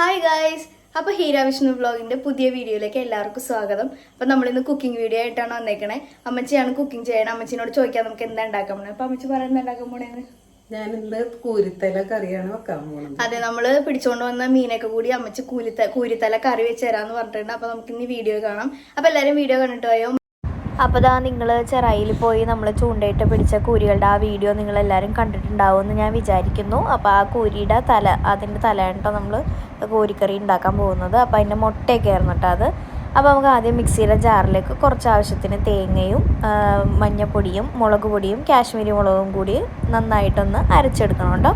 Hi guys അപ്പോൾ ഹീര വിഷ്ണു വ്ളോഗിന്റെ പുതിയ വീഡിയോയിലേക്ക് എല്ലാവർക്കും സ്വാഗതം. അപ്പോൾ നമ്മളിന്ന് കുക്കിംഗ് വീഡിയോ ആയിട്ടാണ് വന്നേക്കണേ. അമ്മച്ചിയാണ് കുക്കിംഗ് ചെയ്യണം അമ്മച്ചിനോട് ചോദിക്കാം നമുക്ക് എന്താ ഉണ്ടാക്കാൻ പോണേ? അപ്പോൾ അമ്മച്ചി പറയാൻ എന്താ ഉണ്ടാക്കാൻ പോണേന്ന് കൂരിത്തല കറിയാണ് വെക്കാൻ പോകുന്നത് അതെ നമ്മൾ പിടിച്ചോണ്ട് വന്ന മീനൊക്കെ കൂടി അമ്മച്ചി കൂലിത്ത കൂരിത്തല കറി വെച്ച് തരാമെന്ന് പറഞ്ഞിട്ടുണ്ട്. അപ്പോൾ നമുക്ക് ഇനി വീഡിയോ കാണാം. അപ്പോൾ എല്ലാവരും വീഡിയോ കണ്ടിട്ട് പോയോ? അപ്പോൾ ഇതാ നിങ്ങൾ ചെറയിൽ പോയി നമ്മൾ ചൂണ്ടയിട്ട് പിടിച്ച കൂരികളുടെ ആ വീഡിയോ നിങ്ങളെല്ലാവരും കണ്ടിട്ടുണ്ടാവുമെന്ന് ഞാൻ വിചാരിക്കുന്നു. അപ്പോൾ ആ കൂരിയുടെ തല അതിന്റെ തല കേട്ടോ നമ്മൾ കോരിക്കറി ഉണ്ടാക്കാൻ പോകുന്നത്. അപ്പോൾ അതിന്റെ മുട്ടയൊക്കെ ആയിരുന്നു അത്. അപ്പോൾ നമുക്ക് ആദ്യം മിക്സിയുടെ ജാറിലേക്ക് കുറച്ച് ആവശ്യത്തിന് തേങ്ങയും മഞ്ഞപ്പൊടിയും മുളക് പൊടിയും കാശ്മീരി മുളകും കൂടി നന്നായിട്ടൊന്ന് അരച്ചെടുക്കണം കേട്ടോ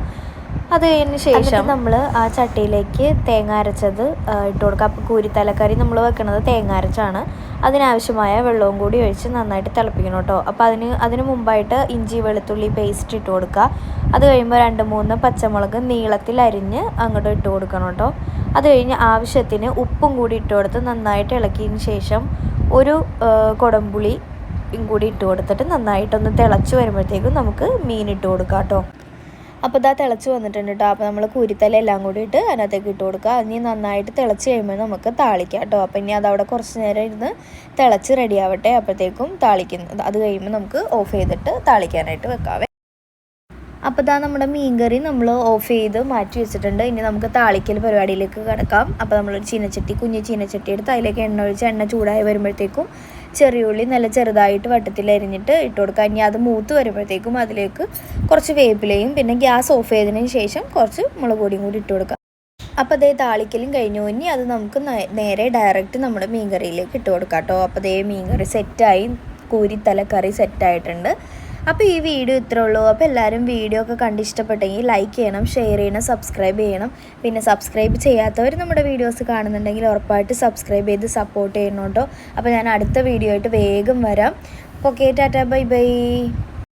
അത് കഴിഞ്ഞ ശേഷം നമ്മൾ ആ ചട്ടിയിലേക്ക് തേങ്ങ അരച്ചത് ഇട്ട് കൊടുക്കുക. അപ്പോൾ കൂരിത്തലക്കറി നമ്മൾ വെക്കുന്നത് തേങ്ങ അരച്ചാണ്. അതിനാവശ്യമായ വെള്ളവും കൂടി ഒഴിച്ച് നന്നായിട്ട് തിളപ്പിക്കണം കേട്ടോ. അപ്പോൾ അതിന് അതിന് മുമ്പായിട്ട് ഇഞ്ചി വെളുത്തുള്ളി പേസ്റ്റ് ഇട്ട് കൊടുക്കുക. അത് കഴിയുമ്പോൾ രണ്ട് മൂന്ന് പച്ചമുളക് നീളത്തിൽ അരിഞ്ഞ് അങ്ങോട്ട് ഇട്ട് കൊടുക്കണം കേട്ടോ. അത് കഴിഞ്ഞ് ആവശ്യത്തിന് ഉപ്പും കൂടി ഇട്ട് കൊടുത്ത് നന്നായിട്ട് ഇളക്കിയതിന് ശേഷം ഒരു കുടംപുളി കൂടി ഇട്ട് കൊടുത്തിട്ട് നന്നായിട്ടൊന്ന് തിളച്ച് വരുമ്പോഴത്തേക്കും നമുക്ക് മീൻ ഇട്ട് കൊടുക്കാം കേട്ടോ. അപ്പോൾ ഇതാ തിളച്ച് വന്നിട്ടുണ്ട് കേട്ടോ അപ്പോൾ നമ്മൾ കുരുത്തല എല്ലാം കൂടി ഇട്ട് അതിനകത്തേക്ക് ഇട്ട് കൊടുക്കുക. ഇനി നന്നായിട്ട് തിളച്ച് കഴിയുമ്പോൾ നമുക്ക് താളിക്കാം കേട്ടോ അപ്പോൾ ഇനി അതവിടെ കുറച്ച് നേരം ഇരുന്ന് തിളച്ച് റെഡിയാവട്ടെ അപ്പോഴത്തേക്കും താളിക്കുന്നത് അത് കഴിയുമ്പോൾ നമുക്ക് ഓഫ് ചെയ്തിട്ട് താളിക്കാനായിട്ട് വെക്കാവേ. അപ്പോൾ ഇതാ നമ്മുടെ മീൻകറി നമ്മൾ ഓഫ് ചെയ്ത് മാറ്റി വെച്ചിട്ടുണ്ട്. ഇനി നമുക്ക് താളിക്കൽ പരിപാടിയിലേക്ക് കിടക്കാം. അപ്പോൾ നമ്മളൊരു ചീനച്ചട്ടി കുഞ്ഞ് ചീനച്ചട്ടി എടുത്ത് അതിലേക്ക് എണ്ണ ഒഴിച്ച് എണ്ണ ചൂടായി വരുമ്പോഴത്തേക്കും ചെറിയ ഉള്ളി നല്ല ചെറുതായിട്ട് വട്ടത്തിൽ അരിഞ്ഞിട്ട് ഇട്ട് കൊടുക്കുക ഇനി അത് മൂത്ത് വരുമ്പോഴത്തേക്കും അതിലേക്ക് കുറച്ച് വേപ്പിലയും പിന്നെ ഗ്യാസ് ഓഫ് ചെയ്തതിന് ശേഷം കുറച്ച് മുളക് പൊടിയും കൂടി ഇട്ട് കൊടുക്കുക അപ്പോൾ അതേ താളിക്കലും കഴിഞ്ഞു. ഇനി അത് നമുക്ക് നേരെ ഡയറക്റ്റ് നമ്മുടെ മീൻകറിയിലേക്ക് ഇട്ട് കൊടുക്കാം കേട്ടോ. അപ്പോൾ അതേ മീൻകറി സെറ്റായി കൂരിത്തല കറി സെറ്റായിട്ടുണ്ട് അപ്പോൾ ഈ വീഡിയോ ഇത്രേ ഉള്ളൂ. അപ്പോൾ എല്ലാവരും വീഡിയോ ഒക്കെ കണ്ട് ഇഷ്ടപ്പെട്ടെങ്കിൽ ലൈക്ക് ചെയ്യണം ഷെയർ ചെയ്യണം സബ്സ്ക്രൈബ് ചെയ്യണം. പിന്നെ സബ്സ്ക്രൈബ് ചെയ്യാത്തവർ നമ്മുടെ വീഡിയോസ് കാണുന്നുണ്ടെങ്കിൽ ഉറപ്പായിട്ട് സബ്സ്ക്രൈബ് ചെയ്ത് സപ്പോർട്ട് ചെയ്യണം കേട്ടോ. അപ്പോൾ ഞാൻ അടുത്ത വീഡിയോ ആയിട്ട് വേഗം വരാം. Okay tata bye bye